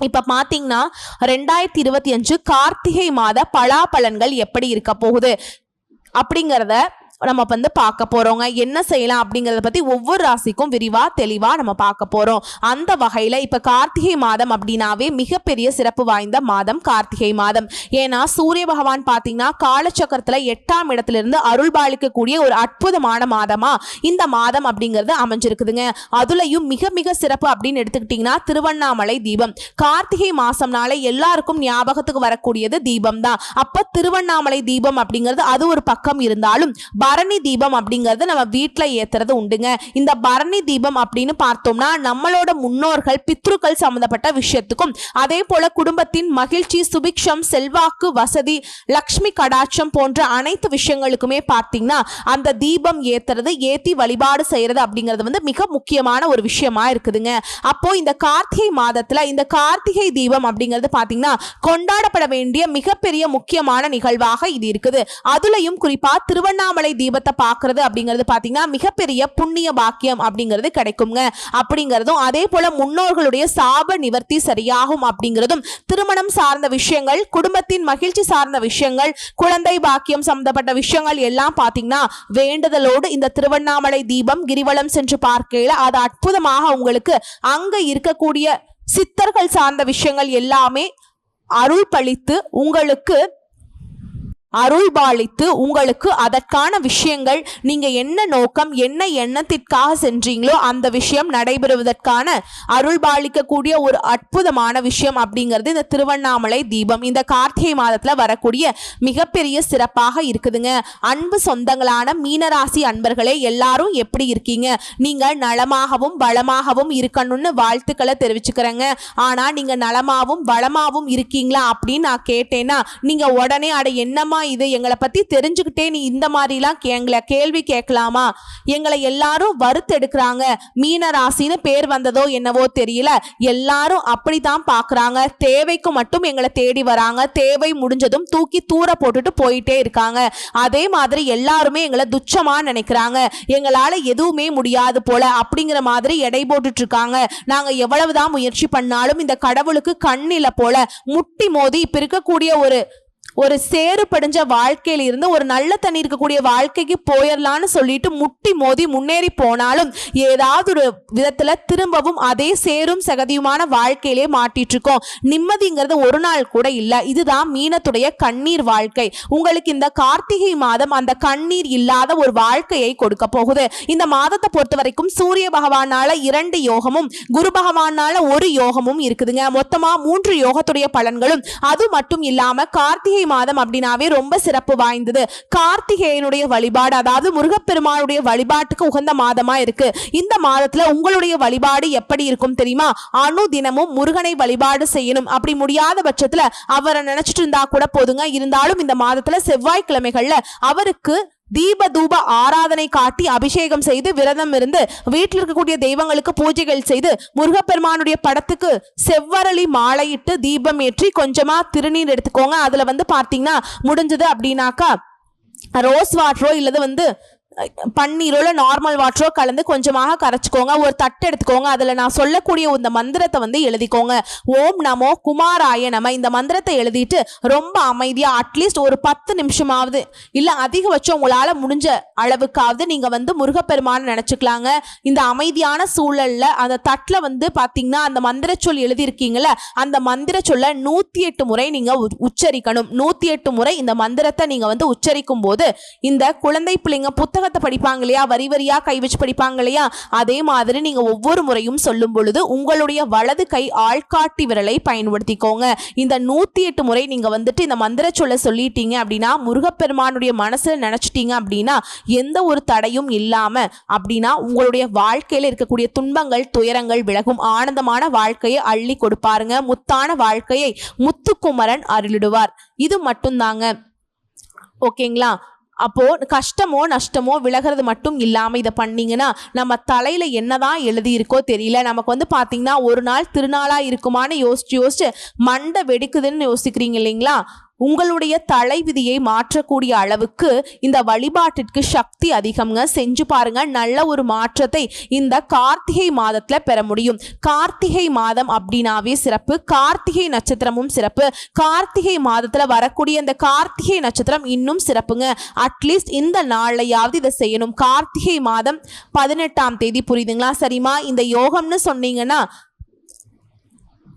இப்ப பாத்தீங்கன்னா ரெண்டாயிரத்தி இருபத்தி அஞ்சு கார்த்திகை மாத பலாபலன்கள் எப்படி இருக்க போகுது? அப்படிங்கிறத நம்ம வந்து பார்க்க போகிறோங்க என்ன செய்யலாம் அப்படிங்கிறத பற்றி ஒவ்வொரு ராசிக்கும் விரிவாக தெளிவாக நம்ம பார்க்க போகிறோம் அந்த வகையில் இப்போ கார்த்திகை மாதம் அப்படின்னாவே மிகப்பெரிய சிறப்பு வாய்ந்த மாதம் கார்த்திகை மாதம். ஏன்னா சூரிய பகவான் பார்த்தீங்கன்னா காலச்சக்கரத்தில் எட்டாம் இடத்துல இருந்து அருள் பாலிக்கக்கூடிய ஒரு அற்புதமான மாதமா இந்த மாதம் அப்படிங்கிறது அமைஞ்சிருக்குதுங்க. அதுலயும் மிக மிக சிறப்பு அப்படின்னு எடுத்துக்கிட்டிங்கன்னா திருவண்ணாமலை தீபம். கார்த்திகை மாசம்னால எல்லாருக்கும் ஞாபகத்துக்கு வரக்கூடியது தீபம் தான் அப்போ திருவண்ணாமலை தீபம் அப்படிங்கிறது அது ஒரு பக்கம் இருந்தாலும் பரணி தீபம் அப்படிங்கிறது நம்ம வீட்டில் ஏத்துறது உண்டுங்க. இந்த பரணி தீபம் அப்படின்னு பார்த்தோம்னா நம்மளோட முன்னோர்கள் பித்ருக்கள் சம்பந்தப்பட்ட விஷயத்துக்கும் அதே போல குடும்பத்தின் மகிழ்ச்சி சுபிக்ஷம் செல்வாக்கு வசதி லக்ஷ்மி கடாட்சம் போன்ற அனைத்து விஷயங்களுக்குமே பார்த்தீங்கன்னா அந்த தீபம் ஏத்துறது ஏத்தி வழிபாடு செய்யறது அப்படிங்கிறது வந்து மிக முக்கியமான ஒரு விஷயமா இருக்குதுங்க. அப்போ இந்த கார்த்திகை மாதத்துல இந்த கார்த்திகை தீபம் அப்படிங்கிறது பார்த்தீங்கன்னா கொண்டாடப்பட வேண்டிய மிகப்பெரிய முக்கியமான நிகழ்வாக இது இருக்குது. அதுலயும் குறிப்பா திருவண்ணாமலை தீபத்தை பார்க்கறது அப்படிங்கிறது பார்த்தீங்கன்னா மிகப்பெரிய புண்ணிய பாக்கியம் அப்படிங்கிறது கிடைக்குங்க. அப்படிங்கிறதும் அதே போல முன்னோர்களுடைய சாப நிவர்த்தி சரியாகும் அப்படிங்கிறதும் திருமணம் சார்ந்த விஷயங்கள் குடும்பத்தின் மகிழ்ச்சி சார்ந்த விஷயங்கள் குழந்தை பாக்கியம் சம்பந்தப்பட்ட விஷயங்கள் எல்லாம் பார்த்தீங்கன்னா வேண்டுதலோடு இந்த திருவண்ணாமலை தீபம் கிரிவலம் சென்று பார்க்கையில் அது அற்புதமாக உங்களுக்கு அங்கே இருக்கக்கூடிய சித்தர்கள் சார்ந்த விஷயங்கள் எல்லாமே அருள் பளித்து உங்களுக்கு அருள்பாலித்து உங்களுக்கு அதற்கான விஷயங்கள் நீங்க என்ன நோக்கம் என்ன எண்ணத்திற்காக சென்றீங்களோ அந்த விஷயம் நடைபெறுவதற்கான அருள்பாலிக்கக்கூடிய ஒரு அற்புதமான விஷயம் அப்படிங்கிறது இந்த திருவண்ணாமலை தீபம். இந்த கார்த்திகை மாதத்துல வரக்கூடிய மிகப்பெரிய சிறப்பாக இருக்குதுங்க. அன்பு சொந்தங்களான மீனராசி அன்பர்களே எல்லாரும் எப்படி இருக்கீங்க? நீங்க நலமாகவும் வளமாகவும் இருக்கணும்னு வாழ்த்துக்களை தெரிவிச்சுக்கிறேங்க. ஆனா நீங்க நலமாகவும் வளமாகவும் இருக்கீங்களா அப்படின்னு நான் கேட்டேன்னா நீங்க உடனே அட என்னம்மா இது எங்களை பத்தி தெரிஞ்சுக்கிட்டே நீ இந்த மாதிரிலாம் எங்களை கேள்வி கேட்கலாமா? எங்களை எல்லாரும் வறுத்தெடுக்கிறாங்க மீன ராசின்னு பேர் வந்ததோ என்னவோ தெரியல. எல்லாரும் அப்படித்தான் பார்க்குறாங்க தேவைக்கு மட்டும் எங்களை தேடி வராங்க. தேவை முடிஞ்சதும் தூக்கி தூர போட்டுட்டு போயிட்டே இருக்காங்க. அதே மாதிரி எல்லாருமே எங்களை துச்சமா நினைக்கிறாங்க. எங்களால எதுவுமே முடியாது போல அப்படிங்கிற மாதிரி எடை போட்டுட்டு இருக்காங்க. நாங்க எவ்வளவுதான் முயற்சி பண்ணாலும் இந்த கடவுளுக்கு கண்ணில போல முட்டி மோதி இப்ப இருக்கக்கூடிய ஒரு ஒரு சேறு படிஞ்ச வாழ்க்கையில இருந்து ஒரு நல்ல தண்ணி இருக்கக்கூடிய வாழ்க்கைக்கு போயிடலான்னு சொல்லிட்டு முட்டி மோதி முன்னேறி போனாலும் ஏதாவது ஒரு விதத்துல திரும்பவும் அதே சேரும் சகதியுமான வாழ்க்கையிலே மாட்டிட்டு இருக்கோம் நிம்மதிங்கிறது ஒரு நாள் கூட இல்லை. இதுதான் மீனத்துடைய கண்ணீர் வாழ்க்கை. உங்களுக்கு இந்த கார்த்திகை மாதம் அந்த கண்ணீர் இல்லாத ஒரு வாழ்க்கையை கொடுக்க போகுது. இந்த மாதத்தை பொறுத்த வரைக்கும் சூரிய பகவானால இரண்டு யோகமும் குரு பகவானால ஒரு யோகமும் இருக்குதுங்க. மொத்தமா மூன்று யோகத்துடைய பலன்களும். அது மட்டும் இல்லாம கார்த்திகை மாதம் அப்படின்னாவே ரொம்ப சிறப்பு வாய்ந்தது. கார்த்திகேயனுடைய வழிபாடு அதாவது முருகப்பெருமானுடைய வழிபாட்டுக்கு உகந்த மாதமா இருக்கு. இந்த மாதத்துல உங்களுடைய வழிபாடு எப்படி இருக்கும் தெரியுமா? அணு தினமும் முருகனை வழிபாடு செய்யணும். அப்படி முடியாத பட்சத்துல அவரை நினைச்சிட்டு இருந்தா கூட போதுங்க. இருந்தாலும் இந்த மாதத்துல செவ்வாய்க்கிழமைகள்ல அவருக்கு தீப தூப ஆராதனை காட்டி அபிஷேகம் செய்து விரதம் இருந்து வீட்டில் இருக்கக்கூடிய தெய்வங்களுக்கு பூஜைகள் செய்து முருகப்பெருமானுடைய படத்துக்கு செவ்வரளி மாலையிட்டு தீபம் ஏற்றி கொஞ்சமா திருநீர் எடுத்துக்கோங்க. அதுல வந்து பார்த்தீங்கன்னா முடிஞ்சது அப்படின்னாக்கா ரோஸ் வாட்டரோ இல்லது வந்து பன்னீரோல நார்மல் வாட்டரோ கலந்து கொஞ்சமாக கரைச்சிக்கோங்க. ஒரு தட்டு எடுத்துக்கோங்க. அதில் நான் சொல்லக்கூடிய இந்த மந்திரத்தை வந்து எழுதிக்கோங்க. ஓம் நமோ குமாராய நம. இந்த மந்திரத்தை எழுதிட்டு ரொம்ப அமைதியாக அட்லீஸ்ட் ஒரு பத்து நிமிஷமாவது இல்லை அதிகபட்சம் உங்களால் முடிஞ்ச அளவுக்காவது நீங்கள் வந்து முருகப்பெருமானை நினச்சிக்கலாங்க. இந்த அமைதியான சூழலில் அந்த தட்டில் வந்து பார்த்தீங்கன்னா அந்த மந்திர சொல் எழுதியிருக்கீங்கள அந்த மந்திர சொல்ல நூற்றி எட்டு முறை நீங்கள் உச்சரிக்கணும். நூற்றி எட்டு முறை இந்த மந்திரத்தை நீங்கள் வந்து உச்சரிக்கும் போது இந்த குழந்தை பிள்ளைங்க புத்தகத்தை படிப்பாங்க இல்லையா? வரி வரியாக கை வச்சு படிப்பாங்க இல்லையா? அதே மாதிரி நீங்கள் ஒவ்வொரு முறையும் சொல்லும் பொழுது உங்களுடைய வலது கை ஆள்காட்டி விரலை பயன்படுத்திக்கோங்க. இந்த நூற்றி எட்டு முறை நீங்கள் வந்துட்டு இந்த மந்திர சொல்ல சொல்லிட்டீங்க அப்படின்னா முருகப்பெருமானுடைய மனசில் நினச்சிட்டீங்க அப்படின்னா எந்த ஒரு தடையும் இல்லாமல் அப்படின்னா உங்களுடைய வாழ்க்கையில் இருக்கக்கூடிய துன்பங்கள் துயரங்கள் விலகும். ஆனந்தமான வாழ்க்கையை அள்ளி கொடுப்பாருங்க. முத்தான வாழ்க்கையை முத்துக்குமரன் அருளிடுவார். இது மட்டும்தாங்க. ஓகேங்களா? அப்போ கஷ்டமோ நஷ்டமோ விலகிறது மட்டும் இல்லாமல் இதை பண்ணீங்கன்னா நம்ம தலையில என்னதான் எழுதியிருக்கோ தெரியல. நமக்கு வந்து பார்த்திங்கன்னா ஒரு நாள் திருநாளாக இருக்குமான்னு யோசிச்சு யோசிச்சு மண்டை வெடிக்குதுன்னு யோசிக்கிறீங்க இல்லைங்களா? உங்களுடைய தலைவிதியை மாற்றக்கூடிய அளவுக்கு இந்த வழிபாட்டிற்கு சக்தி அதிகம்ங்க. செஞ்சு பாருங்க நல்ல ஒரு மாற்றத்தை இந்த கார்த்திகை மாதத்துல பெற முடியும். கார்த்திகை மாதம் அப்படின்னாவே சிறப்பு. கார்த்திகை நட்சத்திரமும் சிறப்பு. கார்த்திகை மாதத்துல வரக்கூடிய இந்த கார்த்திகை நட்சத்திரம் இன்னும் சிறப்புங்க. அட்லீஸ்ட் இந்த நாளையாவது இதை செய்யணும். கார்த்திகை மாதம் பதினெட்டாம் தேதி புரியுதுங்களா? சரிம்மா? இந்த யோகம்னு சொன்னீங்கன்னா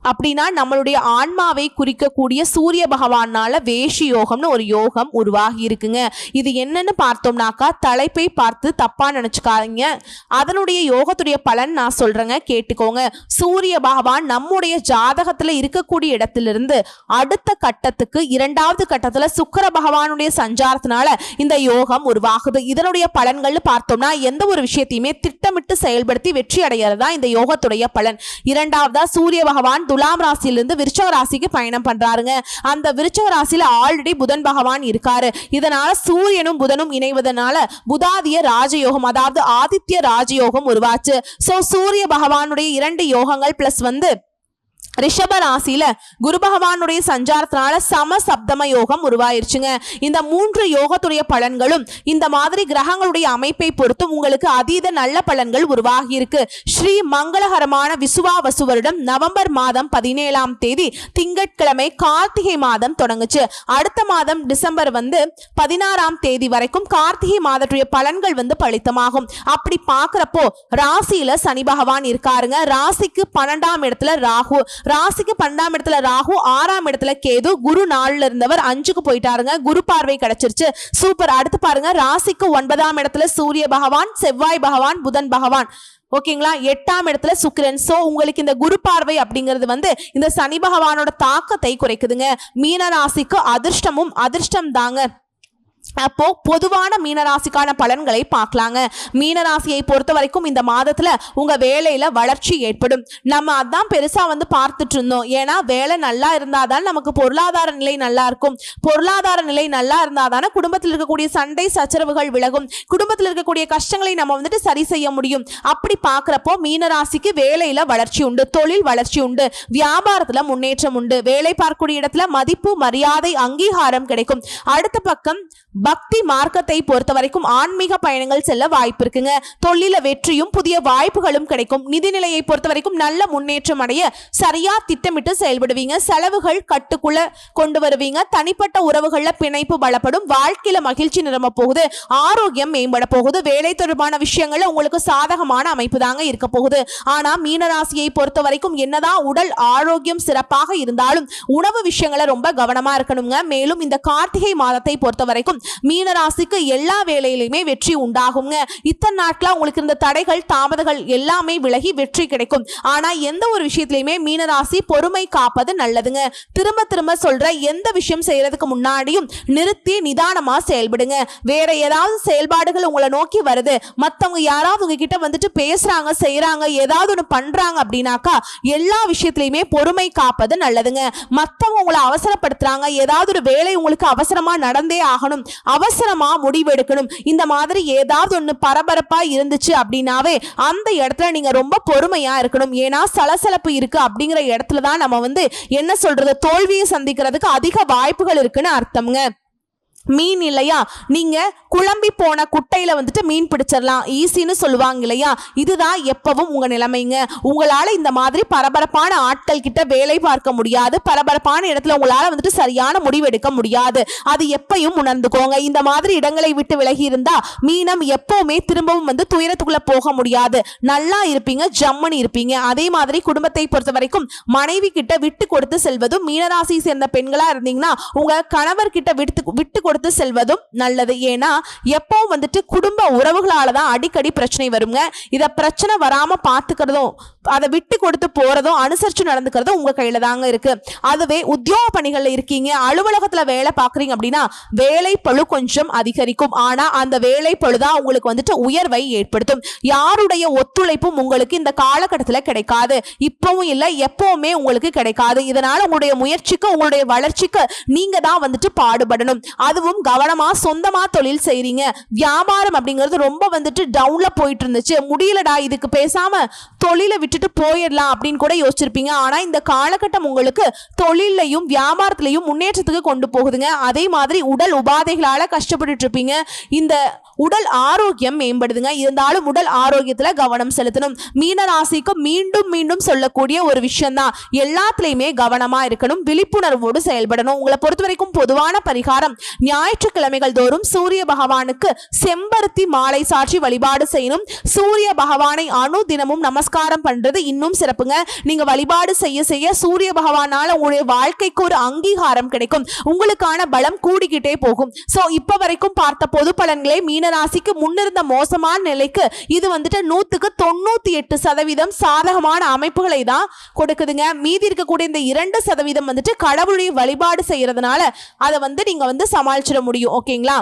அப்படின்னா நம்மளுடைய ஆன்மாவை குறிக்கக்கூடிய சூரிய பகவானால வேஷி யோகம்னு ஒரு யோகம் உருவாகி இருக்குங்க. இது என்னன்னு பார்த்தோம்னாக்கா தலைப்பை பார்த்து தப்பா நினைச்சுக்காதீங்க. அதனுடைய யோகத்துடைய பலன் நான் சொல்றேங்க கேட்டுக்கோங்க. சூரிய பகவான் நம்முடைய ஜாதகத்துல இருக்கக்கூடிய இடத்திலிருந்து அடுத்த கட்டத்துக்கு இரண்டாவது கட்டத்துல சுக்கர பகவானுடைய சஞ்சாரத்தினால இந்த யோகம் உருவாகுது. இதனுடைய பலன்கள்னு பார்த்தோம்னா எந்த ஒரு விஷயத்தையுமே திட்டமிட்டு செயல்படுத்தி வெற்றி அடைகிறது தான் இந்த யோகத்துடைய பலன். இரண்டாவதா சூரிய பகவான் துலாம் ராசியிலிருந்து விருச்சக ராசிக்கு பயணம் பண்றாருங்க. அந்த விருச்சக ராசியில ஆல்ரெடி புதன் பகவான் இருக்காரு. இதனால சூரியனும் புதனும் இணைவதனால புதாதிய ராஜயோகம் அதாவது ஆதித்ய ராஜயோகம் உருவாச்சு. சோ சூரிய பகவானுடைய இரண்டு யோகங்கள் பிளஸ் வந்து ரிஷப ராசியில குரு பகவானுடைய சஞ்சாரத்தினால சம சப்தம யோகம் உருவாயிருச்சுங்க. இந்த மூன்று யோகத்துடைய பலன்களும் இந்த மாதிரி கிரகங்களுடைய அமைப்பை பொறுத்து உங்களுக்கு அதீத நல்ல பலன்கள் உருவாகி இருக்கு ஸ்ரீ மங்களகரமான விசுவாவசு வருடம் நவம்பர் மாதம் பதினேழாம் தேதி திங்கட்கிழமை கார்த்திகை மாதம் தொடங்குச்சு. அடுத்த மாதம் டிசம்பர் வந்து பதினாறாம் தேதி வரைக்கும் கார்த்திகை மாதத்துடைய பலன்கள் வந்து பலித்தமாகும். அப்படி பாக்குறப்போ ராசியில சனி பகவான் இருக்காருங்க. ராசிக்கு பன்னெண்டாம் இடத்துல ராகு. ராசிக்கு பன்னெண்டாம் இடத்துல ராகு ஆறாம் இடத்துல கேது குரு நாலுல இருந்தவர் அஞ்சுக்கு போயிட்டாருங்க. குரு பார்வை கிடைச்சிருச்சு. சூப்பர் அடுத்து பாருங்க ராசிக்கு ஒன்பதாம் இடத்துல சூரிய பகவான் செவ்வாய் பகவான் புதன் பகவான். ஓகேங்களா? எட்டாம் இடத்துல சுக்கிரன். ஸோ உங்களுக்கு இந்த குரு பார்வை அப்படிங்கிறது வந்து இந்த சனி பகவானோட தாக்கத்தை குறைக்குதுங்க. மீன ராசிக்கு அதிர்ஷ்டமும் அதிர்ஷ்டம் தாங்க அப்போ பொதுவான மீனராசிக்கான பலன்களை பார்க்கலாங்க. மீனராசியை பொறுத்த வரைக்கும் இந்த மாதத்துல உங்க வேலையில வளர்ச்சி ஏற்படும். நம்ம அதான் பெருசா வந்து பார்த்துட்டு இருந்தோம். ஏன்னா வேலை நல்லா இருந்தாதான் நமக்கு பொருளாதார நிலை நல்லா இருக்கும். பொருளாதார நிலை நல்லா இருந்தாதானே குடும்பத்தில் இருக்கக்கூடிய சண்டை சச்சரவுகள் விலகும். குடும்பத்தில் இருக்கக்கூடிய கஷ்டங்களை நம்ம வந்துட்டு சரி செய்ய முடியும். அப்படி பார்க்குறப்போ மீனராசிக்கு வேலையில வளர்ச்சி உண்டு தொழில் வளர்ச்சி உண்டு வியாபாரத்துல முன்னேற்றம் உண்டு வேலை பார்க்கக்கூடிய இடத்துல மதிப்பு மரியாதை அங்கீகாரம் கிடைக்கும். அடுத்த பக்கம் பக்தி மார்க்கத்தை பொறுத்த வரைக்கும் ஆன்மீக பயணங்கள் செல்ல வாய்ப்பு இருக்குங்க தொழில வெற்றியும் புதிய வாய்ப்புகளும் கிடைக்கும். நிதிநிலையை பொறுத்த வரைக்கும் நல்ல முன்னேற்றம் அடைய சரியா திட்டமிட்டு செயல்படுவீங்க. செலவுகள் கட்டுக்குள்ள கொண்டு வருவீங்க. தனிப்பட்ட உறவுகள்ல பிணைப்பு பலப்படும். வாழ்க்கையில மகிழ்ச்சி நிரம்ப போகுது. ஆரோக்கியம் மேம்பட போகுது. வேலை தொடர்பான விஷயங்கள்ல உங்களுக்கு சாதகமான அமைப்பு தாங்க இருக்க போகுது. ஆனா மீனராசியை பொறுத்த வரைக்கும் என்னதான் உடல் ஆரோக்கியம் சிறப்பாக இருந்தாலும் உணவு விஷயங்களை ரொம்ப கவனமா இருக்கணுங்க. மேலும் இந்த கார்த்திகை மாதத்தை பொறுத்த வரைக்கும் மீன ராசிக்கு எல்லா வேலையிலுமே வெற்றி உண்டாகுங்க. இத்தனை நாட்களா உங்களுக்கு இந்த தடைகள் தாமதங்கள் எல்லாமே விலகி வெற்றி கிடைக்கும். ஆனா எந்த ஒரு விஷயத்திலையுமே மீன ராசி பொறுமை காப்பது நல்லதுங்க. திரும்ப திரும்ப சொல்ற எந்த விஷயம் செய்யறதுக்கு முன்னாடியும் நிறுத்தி நிதானமா செயல்படுங்க. வேற ஏதாவது செயல்பாடுகள் உங்களை நோக்கி வருது. மத்தவங்க யாராவது உங்ககிட்ட வந்துட்டு பேசுறாங்க செய்யறாங்க ஏதாவது ஒன்று பண்றாங்க அப்படின்னாக்கா எல்லா விஷயத்திலையுமே பொறுமை காப்பது நல்லதுங்க. மத்தவங்க உங்களை அவசரப்படுத்துறாங்க. ஏதாவது ஒரு வேலை உங்களுக்கு அவசரமா நடந்தே ஆகணும். அவசரமா முடிவெடுக்கணும். இந்த மாதிரி ஏதாவது ஒன்று பரபரப்பா இருந்துச்சு அப்படின்னாவே அந்த இடத்துல நீங்க ரொம்ப பொறுமையா இருக்கணும். ஏன்னா சலசலப்பு இருக்கு அப்படிங்கிற இடத்துல தான் நம்ம வந்து என்ன சொல்றது தோல்வியை சந்திக்கிறதுக்கு அதிக வாய்ப்புகள் இருக்குன்னு அர்த்தம்ங்க. மீன் இல்லையா? நீங்கள் குழம்பி போன குட்டையில் வந்துட்டு மீன் பிடிச்சிடலாம். ஈஸின்னு சொல்லுவாங்க இல்லையா? இதுதான் எப்பவும் உங்கள் நிலைமைங்க. உங்களால் இந்த மாதிரி பரபரப்பான ஆட்கள் கிட்ட வேலை பார்க்க முடியாது. பரபரப்பான இடத்துல உங்களால் வந்துட்டு சரியான முடிவு எடுக்க முடியாது. அது எப்பையும் உணர்ந்துக்கோங்க. இந்த மாதிரி இடங்களை விட்டு விலகி இருந்தா மீனம் எப்பவுமே திரும்பவும் வந்து துயரத்துக்குள்ளே போக முடியாது. நல்லா இருப்பீங்க ஜம்முன்னு இருப்பீங்க. அதே மாதிரி குடும்பத்தை பொறுத்த வரைக்கும் மனைவி கிட்ட விட்டு கொடுத்து செல்வதும் மீனராசியை சேர்ந்த பெண்களாக இருந்தீங்கன்னா உங்கள் கணவர் கிட்ட விட்டு விட்டு கொடுத்து செல்வதும் நல்லது. ஏன்னா எப்பவும் வந்துட்டு குடும்ப உறவுகளால தான் அடிக்கடி பிரச்சனை வருங்க. இதை பிரச்சனை வராமல் பார்த்துக்கிறதும் அதை விட்டு கொடுத்து போறதும் அனுசரிச்சு நடந்துக்கிறதும் உங்க கையில தாங்க இருக்கு. அதுவே உத்தியோக பணிகள்ல இருக்கீங்க அலுவலகத்துல வேலை பாக்குறீங்க அப்படின்னா வேலை பழு கொஞ்சம் அதிகரிக்கும். ஆனா அந்த வேலை பழுதான் உங்களுக்கு வந்துட்டு உயர்வை ஏற்படுத்தும். யாருடைய ஒத்துழைப்பும் உங்களுக்கு இந்த காலகட்டத்தில் கிடைக்காது. இப்பவும் இல்லை எப்பவுமே உங்களுக்கு கிடைக்காது. இதனால உங்களுடைய முயற்சிக்கு உங்களுடைய வளர்ச்சிக்கு நீங்க தான் வந்துட்டு பாடுபடணும். அதுவும் கவனமா சொந்தமா தொழில் செய்றீங்க. வியாபாரம் அப்படிங்கிறது ரொம்ப வந்துட்டு டவுன்ல போயிட்டு இருந்துச்சு. முடியலடா இதுக்கு பேசாம தொழிலை விட்டு விட்டுட்டு போயிடலாம் அப்படின்னு கூட யோசிச்சிருப்பீங்க. ஆனா இந்த காலகட்டம் உங்களுக்கு தொழிலையும் வியாபாரத்திலையும் முன்னேற்றத்துக்கு கொண்டு போகுதுங்க. அதே மாதிரி உடல் உபாதைகளால கஷ்டப்பட்டுட்டு இருப்பீங்க இந்த உடல் ஆரோக்கியம் மேம்படுதுங்க. இருந்தாலும் உடல் ஆரோக்கியத்துல கவனம் செலுத்தணும். மீன ராசிக்கு மீண்டும் மீண்டும் சொல்லக்கூடிய ஒரு விஷயம் தான் கவனமாக கவனமா இருக்கணும். விழிப்புணர்வோடு செயல்படணும். உங்களை பொறுத்த வரைக்கும் பொதுவான பரிகாரம். ஞாயிற்றுக்கிழமைகள் தோறும் சூரிய பகவானுக்கு செம்பருத்தி மாலை சாற்றி வழிபாடு செய்யணும். சூரிய பகவானை அணு தினமும் நமஸ்காரம் பண்றது இன்னும் சிறப்புங்க. நீங்க வழிபாடு செய்ய செய்ய சூரிய பகவானால உங்களுடைய வாழ்க்கைக்கு ஒரு அங்கீகாரம் கிடைக்கும். உங்களுக்கான பலம் கூடிக்கிட்டே போகும். சோ இப்ப வரைக்கும் பார்த்த பொது பலன்களை மீனராசிக்கு முன்னிருந்த மோசமான நிலைக்கு இது வந்துட்டு நூத்துக்கு தொண்ணூத்தி எட்டு சதவீதம் சாதகமான அமைப்புகளை தான் கொடுக்குதுங்க. மீதி இருக்கக்கூடிய இந்த இரண்டு சதவீதம் வந்துட்டு கடவுளுடைய வழிபாடு செய்யறதுனால அதை வந்து நீங்க வந்து சமாளிச்சிட முடியும். ஓகேங்களா?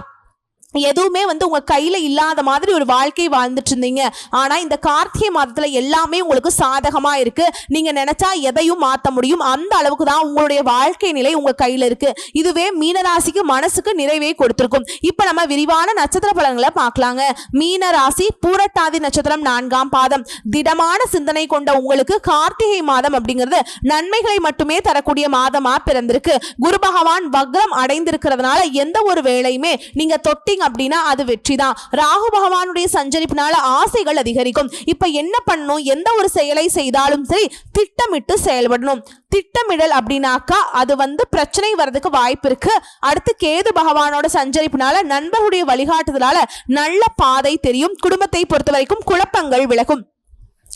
எதுவுமே வந்து உங்க கையில இல்லாத மாதிரி ஒரு வாழ்க்கை வாழ்ந்துட்டு இருந்தீங்க. ஆனா இந்த கார்த்திகை மாதத்துல எல்லாமே உங்களுக்கு சாதகமா இருக்கு. நீங்க நினைச்சா எதையும் மாத்த முடியும். அந்த அளவுக்கு தான் உங்களுடைய வாழ்க்கை நிலை உங்க கையில இருக்கு. இதுவே மீனராசிக்கு மனசுக்கு நிறைவே கொடுத்திருக்கும். இப்ப நம்ம விரிவான நட்சத்திர பலன்களை பார்க்கலாங்க. மீனராசி பூரட்டாதி நட்சத்திரம் நான்காம் பாதம். திடமான சிந்தனை கொண்ட உங்களுக்கு கார்த்திகை மாதம் அப்படிங்கிறது நன்மைகளை மட்டுமே தரக்கூடிய மாதமா பிறந்திருக்கு. குரு பகவான் வக்ரம் அடைந்திருக்கிறதுனால எந்த ஒரு வேலையுமே நீங்க தொட்டிங்க அப்படின்னா அது வெற்றி தான் ராகு பகவானுடைய சஞ்சரிப்பினால ஆசைகள் அதிகரிக்கும். இப்ப என்ன பண்ணணும்? எந்த ஒரு செயலை செய்தாலும் சரி திட்டமிட்டு செயல்படணும். திட்டமிடல் அப்படின்னாக்கா அது வந்து பிரச்சனை வர்றதுக்கு வாய்ப்பு இருக்கு. அடுத்து கேது பகவானோட சஞ்சரிப்பினால நண்பர்களுடைய வழிகாட்டுதலால நல்ல பாதை தெரியும். குடும்பத்தை பொறுத்த வரைக்கும் குழப்பங்கள் விலகும்.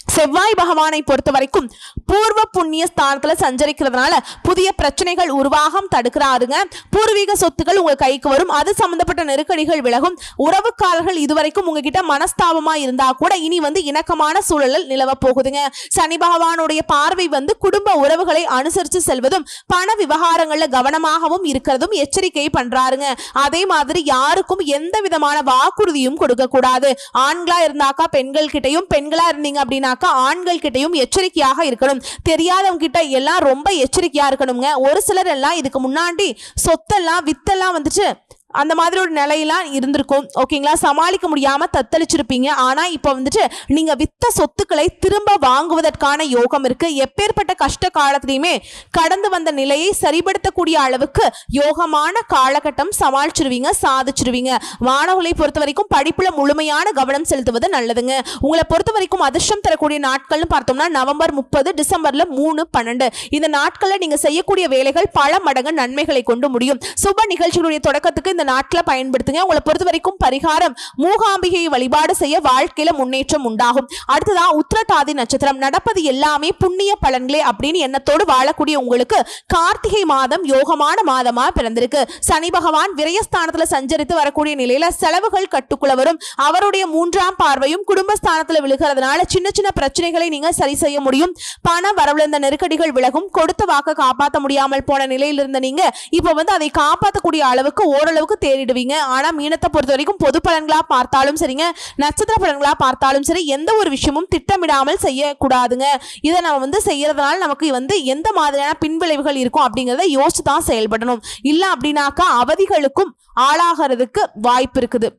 செவ்வாய் பகவானை பொறுத்த வரைக்கும் பூர்வ புண்ணிய ஸ்தானத்துல சஞ்சரிக்கிறதுனால புதிய பிரச்சனைகள் உருவாகம் தடுக்கிறாருங்க. பூர்வீக சொத்துக்கள் உங்க கைக்கு வரும். அது சம்பந்தப்பட்ட நெருக்கடிகள் விலகும். உறவுக்காரர்கள் இதுவரைக்கும் உங்ககிட்ட மனஸ்தாபமா இருந்தா கூட இனி வந்து இணக்கமான சூழலில் நிலவ போகுதுங்க. சனி பகவானுடைய பார்வை வந்து குடும்ப உறவுகளை அனுசரித்து செல்வதும் பண விவகாரங்கள்ல கவனமாகவும் இருக்கிறதும் எச்சரிக்கை பண்றாருங்க. அதே மாதிரி யாருக்கும் எந்த விதமான வாக்குறுதியும் கொடுக்க கூடாது. ஆண்களா இருந்தாக்கா பெண்கள் கிட்டையும் பெண்களா இருந்தீங்க அப்படின்னாக்கா ஆண்கள் கிட்டையும் எச்சரிக்கையாக இருக்கணும். தெரியாதவங்க கிட்ட எல்லாம் ரொம்ப எச்சரிக்கையா இருக்கணுங்க. ஒரு சிலர் எல்லாம் இதுக்கு முன்னாடி சொத்தெல்லாம் வித்தெல்லாம் வந்துட்டு அந்த மாதிரி ஒரு நிலையெல்லாம் இருந்திருக்கும். ஓகேங்களா சமாளிக்க முடியாமல் தத்தளிச்சிருப்பீங்க. ஆனால் இப்போ வந்துட்டு நீங்கள் வித்த சொத்துக்களை திரும்ப வாங்குவதற்கான யோகம் இருக்கு. எப்பேற்பட்ட கஷ்ட காலத்திலையுமே கடந்து வந்த நிலையை சரிபடுத்தக்கூடிய அளவுக்கு யோகமான காலகட்டம் சமாளிச்சிருவீங்க சாதிச்சிருவீங்க. மாணவர்களை பொறுத்த வரைக்கும் படிப்பில் முழுமையான கவனம் செலுத்துவது நல்லதுங்க. உங்களை பொறுத்த வரைக்கும் அதிர்ஷ்டம் தரக்கூடிய நாட்கள்னு பார்த்தோம்னா நவம்பர் முப்பது டிசம்பரில் மூணு பன்னெண்டு. இந்த நாட்களில் நீங்கள் செய்யக்கூடிய வேலைகள் பல மடங்கு நன்மைகளை கொண்டு முடியும். சுப நிகழ்ச்சிகளுடைய தொடக்கத்துக்கு இந்த நாட்டில் பயன்படுத்துங்க. உங்களை பொறுத்த வரைக்கும் பரிகாரம் மூகாம்பிகையை வழிபாடு செய்ய வாழ்க்கையில முன்னேற்றம் உண்டாகும். அடுத்ததா உத்திரட்டாதி நட்சத்திரம். நடப்பது எல்லாமே புண்ணிய பலன்களே அப்படின்னு எண்ணத்தோடு வாழக்கூடிய உங்களுக்கு கார்த்திகை மாதம் யோகமான மாதமா பிறந்திருக்கு. சனி பகவான் விரயஸ்தானத்துல சஞ்சரித்து வரக்கூடிய நிலையில செலவுகள் கட்டுக்குள்ள வரும். அவருடைய மூன்றாம் பார்வையும் குடும்பஸ்தானத்துல விழுகிறதுனால சின்ன சின்ன பிரச்சனைகளை நீங்க சரி செய்ய முடியும். பண வரவுல இருந்த நெருக்கடிகள் விலகும். கொடுத்த வாக்க காப்பாற்ற முடியாமல் போன நிலையில் இருந்த நீங்க இப்போ வந்து அதை காப்பாற்றக்கூடிய அளவுக்கு ஓரளவுக்கு தேடிடுவீங்க. ஆனால் மீனத்தை பொறுத்த வரைக்கும் பொது பலன்களாக பார்த்தாலும் சரிங்க. நட்சத்திர பலன்களாக பார்த்தாலும் சரி எந்த ஒரு விஷயமும் திட்டமிடாமல் செய்யக்கூடாதுங்க. இதை நம்ம வந்து செய்யறதுனால நமக்கு வந்து எந்த மாதிரியான பின்விளைவுகள் இருக்கும் அப்படிங்கிறத யோசிச்சு தான் செயல்படணும். இல்லை அப்படின்னாக்கா அவதிகளுக்கும் ஆளாகிறதுக்கு வாய்ப்பு இருக்குது.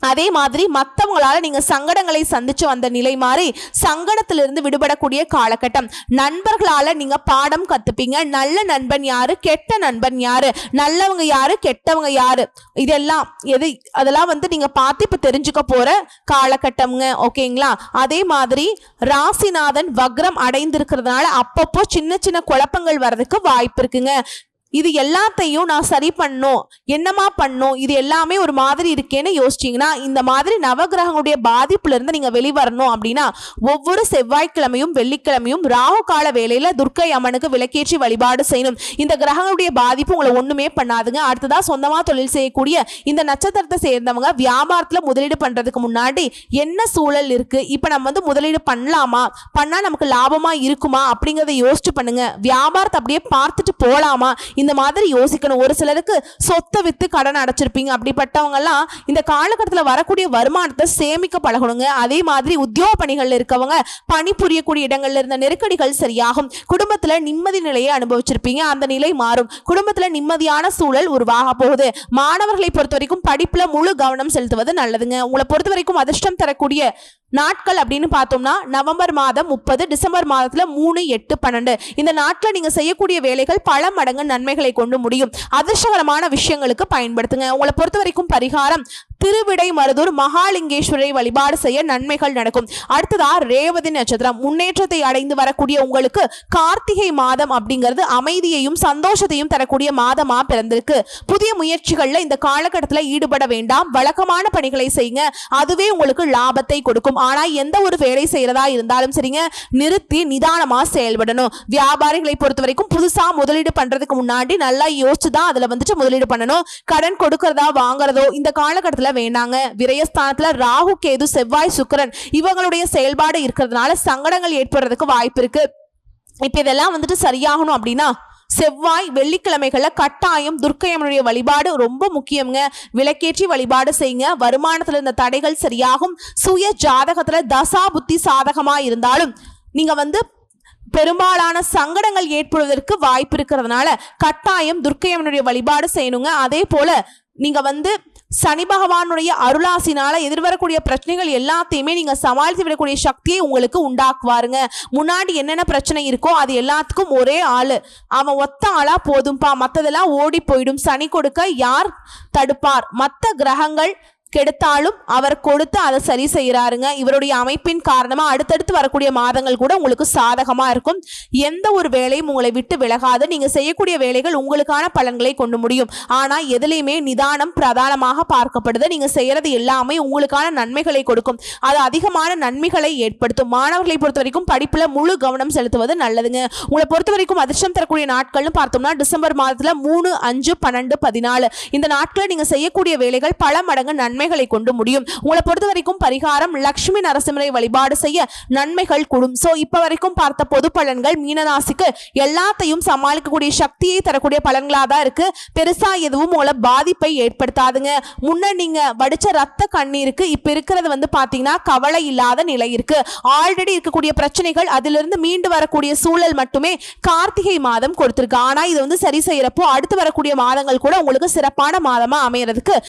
அதே மாதிரி மற்றவங்களால நீங்கள் சங்கடங்களை சந்திச்சு வந்த நிலை மாறி சங்கடத்திலிருந்து விடுபடக்கூடிய காலகட்டம். நண்பர்களால நீங்கள் பாடம் கற்றுப்பீங்க நல்ல நண்பன் யாரு? கெட்ட நண்பன் யாரு? நல்லவங்க யாரு? கெட்டவங்க யாரு? இதெல்லாம் எது அதெல்லாம் வந்து நீங்கள் பார்த்து இப்போ தெரிஞ்சுக்க போற காலகட்டம்ங்க. ஓகேங்களா? அதே மாதிரி ராசிநாதன் வக்ரம் அடைந்திருக்கிறதுனால அப்பப்போ சின்ன சின்ன குழப்பங்கள் வர்றதுக்கு வாய்ப்பு இருக்குங்க. இது எல்லாத்தையும் நான் சரி பண்ணும் என்னமா பண்ணும் இது எல்லாமே ஒரு மாதிரி இருக்கேன்னு யோசிச்சீங்கன்னா இந்த மாதிரி நவகிரகங்களுடைய பாதிப்புல இருந்து நீங்க வெளிவரணும் அப்படின்னா ஒவ்வொரு செவ்வாய்க்கிழமையும் வெள்ளிக்கிழமையும் ராகு கால வேளையில துர்க்கை அம்மனுக்கு விளக்கேற்றி வழிபாடு செய்யணும். இந்த கிரகங்களுடைய பாதிப்பு உங்களை ஒண்ணுமே பண்ணாதுங்க. அடுத்ததாக சொந்தமா தொழில் செய்யக்கூடிய இந்த நட்சத்திரத்தை சேர்ந்தவங்க வியாபாரத்துல முதலீடு பண்றதுக்கு முன்னாடி என்ன சூழல் இருக்கு? இப்ப நம்ம வந்து முதலீடு பண்ணலாமா? பண்ணா நமக்கு லாபமா இருக்குமா? அப்படிங்கறத யோசிச்சு பண்ணுங்க. வியாபாரத்தை அப்படியே பார்த்துட்டு போலாமா? இந்த மாதிரி யோசிக்கணும். ஒரு சிலருக்கு சொத்தை வித்து கடன் அடைச்சிருப்பீங்க. அப்படிப்பட்டவங்கெல்லாம் இந்த காலகட்டத்தில் வரக்கூடிய வருமானத்தை சேமிக்க பழகணுங்க. அதே மாதிரி உத்தியோக பணிகளில் இருக்கவங்க பணிபுரியக்கூடிய இடங்கள்ல இருந்த நெருக்கடிகள் சரியாகும். குடும்பத்தில் நிம்மதி நிலையை அனுபவிச்சிருப்பீங்க. அந்த நிலை மாறும். குடும்பத்தில் நிம்மதியான சூழல் உருவாக போகுது. மாணவர்களை பொறுத்த வரைக்கும் படிப்புல முழு கவனம் செலுத்துவது நல்லதுங்க. உங்களை பொறுத்த வரைக்கும் அதிர்ஷ்டம் தரக்கூடிய நாட்கள் அப்படின்னு பார்த்தோம்னா நவம்பர் மாதம் முப்பது டிசம்பர் மாதத்தில் மூணு எட்டு பன்னெண்டு. இந்த நாட்டில் நீங்கள் செய்யக்கூடிய வேலைகள் பல மடங்கு நன்மைகளை கொண்டு முடியும். அதிர்ஷ்டகரமான விஷயங்களுக்கு பயன்படுத்துங்க. உங்களை பொறுத்த வரைக்கும் பரிகாரம் திருவிடை மருதூர் மகாலிங்கேஸ்வரை வழிபாடு செய்ய நன்மைகள் நடக்கும். அடுத்ததா ரேவதி நட்சத்திரம். முன்னேற்றத்தை அடைந்து வரக்கூடிய உங்களுக்கு கார்த்திகை மாதம் அப்படிங்கிறது அமைதியையும் சந்தோஷத்தையும் தரக்கூடிய மாதமா பிறந்திருக்கு. புதிய முயற்சிகள்ல இந்த காலகட்டத்தில் ஈடுபட வேண்டாம். வழக்கமான பணிகளை செய்யுங்க. அதுவே உங்களுக்கு லாபத்தை கொடுக்கும். ஆனா எந்த ஒரு வேலை செய்யறதா இருந்தாலும் சரிங்க நிறுத்தி நிதானமா செயல்படணும். வியாபாரிகளை பொறுத்த வரைக்கும் புதுசா முதலீடு பண்றதுக்கு முன்னாடி நல்லா யோசிச்சு தான் அதுல வந்துட்டு முதலீடு பண்ணணும். கடன் கொடுக்கறதா வாங்குறதோ இந்த காலகட்டத்தில் வேண்டாங்க. விரயஸ்தானத்துல ராகு கேது செவ்வாய் சுக்கரன் இவங்களுடைய செயல்பாடு இருக்கிறதுனால சங்கடங்கள் ஏற்படுறதுக்கு வாய்ப்பு இருக்கு. இப்ப இதெல்லாம் வந்துட்டு சரியாகணும் அப்படின்னா செவ்வாய் வெள்ளிக்கிழமைகள்ல கட்டாயம் துர்க்கையம்மனுடைய வழிபாடு ரொம்ப முக்கியங்க விளக்கேற்றி வழிபாடு செய்யுங்க. வருமானத்துல இருந்த தடைகள் சரியாகும். சுய ஜாதகத்துல தசா புத்தி சாதகமா இருந்தாலும் நீங்க வந்து பெரும்பாலான சங்கடங்கள் ஏற்படுவதற்கு வாய்ப்பு இருக்கிறதுனால கட்டாயம் துர்க்கையம்மனுடைய வழிபாடு செய்யணுங்க. அதே போல நீங்கள் வந்து சனி பகவானுடைய அருளாசினால எதிர்வரக்கூடிய பிரச்சனைகள் எல்லாத்தையுமே நீங்க சமாளித்து விடக்கூடிய சக்தியை உங்களுக்கு உண்டாக்குவாருங்க. முன்னாடி என்னென்ன பிரச்சனை இருக்கோ அது எல்லாத்துக்கும் ஒரே ஆளு. அவன் ஒத்த ஆளா போதும்பா. மற்றதெல்லாம் ஓடி போயிடும். சனி கொடுக்க யார் தடுப்பார்? மற்ற கிரகங்கள் கெடுத்தாலும் அவர் கொடுத்து அதை சரி செய்கிறாருங்க இவருடைய அமைப்பின் காரணமாக அடுத்தடுத்து வரக்கூடிய மாதங்கள் கூட உங்களுக்கு சாதகமாக இருக்கும். எந்த ஒரு வேலையும் உங்களை விட்டு விலகாது. நீங்கள் செய்யக்கூடிய வேலைகள் உங்களுக்கான பலன்களை கொண்டு முடியும். ஆனால் எதுலேயுமே நிதானம் பிரதானமாக பார்க்கப்படுது. நீங்கள் செய்கிறது எல்லாமே உங்களுக்கான நன்மைகளை கொடுக்கும். அது அதிகமான நன்மைகளை ஏற்படுத்தும். மாணவர்களை பொறுத்த வரைக்கும் படிப்பில் முழு கவனம் செலுத்துவது நல்லதுங்க. உங்களை பொறுத்த வரைக்கும் அதிர்ஷ்டம் தரக்கூடிய நாட்கள்னு பார்த்தோம்னா டிசம்பர் மாதத்தில் மூணு அஞ்சு பன்னெண்டு பதினாலு. இந்த நாட்களில் நீங்கள் செய்யக்கூடிய வேலைகள் பல மடங்கு நன்மை நன்மைகளை கொண்டு முடியும். உங்களை பொறுத்த வரைக்கும் பரிகாரம் லக்ஷ்மி நரசிம்மரை வழிபாடு செய்ய நன்மைகள் கூடும். சோ இப்ப வரைக்கும் பார்த்த பொது பலன்கள் மீனராசிக்கு எல்லாத்தையும் சமாளிக்கக்கூடிய சக்தியை தரக்கூடிய பலன்களா தான் இருக்கு. பெருசா எதுவும் உங்களை பாதிப்பை ஏற்படுத்தாதுங்க. முன்ன நீங்க வடிச்ச ரத்த கண்ணீருக்கு இப்ப இருக்கிறது வந்து பாத்தீங்கன்னா கவலை இல்லாத நிலை இருக்கு. ஆல்ரெடி இருக்கக்கூடிய பிரச்சனைகள் அதிலிருந்து மீண்டு வரக்கூடிய சூழல் மட்டுமே கார்த்திகை மாதம் கொடுத்திருக்கு. ஆனா இது வந்து சரி செய்யறப்போ அடுத்து வரக்கூடிய மாதங்கள் கூட உங்களுக்கு சிறப்பான மாதமா அமையறதுக்கு